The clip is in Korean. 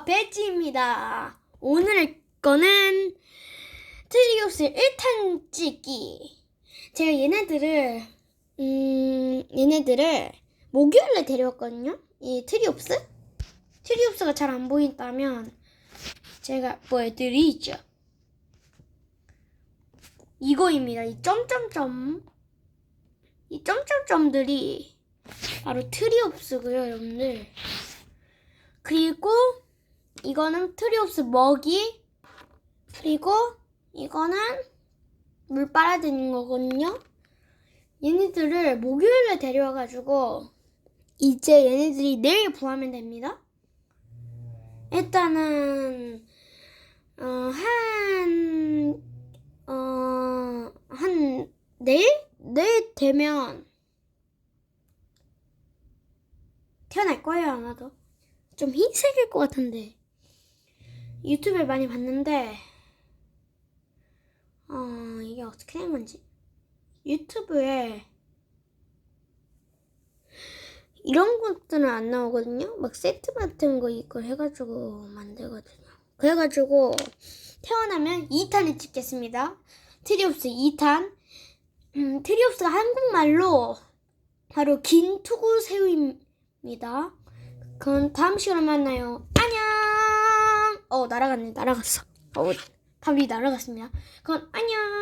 배지입니다. 오늘 거는 트리오스 1탄 찍기. 제가 얘네들을, 음, 얘네들을 목요일에 데려왔거든요. 이 트리옵스? 트리옵스가 잘 안 보인다면 제가 보여드리죠. 이거입니다. 이 점점점. 이 점점점들이 바로 트리옵스고요, 여러분들. 그리고 이거는 트리옵스 먹이 그리고 이거는 물 빨아들이는 거거든요. 얘네들을 목요일에 데려와가지고 이제 얘네들이 내일 부하면 됩니다. 일단은 어, 한 어, 한 내일 내일 되면 태어날 거예요 아마도. 좀 흰색일 것 같은데 유튜브에 많이 봤는데 어 이게 어떻게 된 건지. 유튜브에 이런 것들은 안 나오거든요. 막 세트 같은 거 이걸 해가지고 만들거든요. 그래가지고 태어나면 2탄을 찍겠습니다. 트리옵스 2탄. 음, 트리옵스가 한국말로 바로 긴 투구 새우입니다. 그럼 다음 시간에 만나요. 안녕. 어 날아갔네. 날아갔어. 어 답이 날아갔습니다. 그럼 안녕.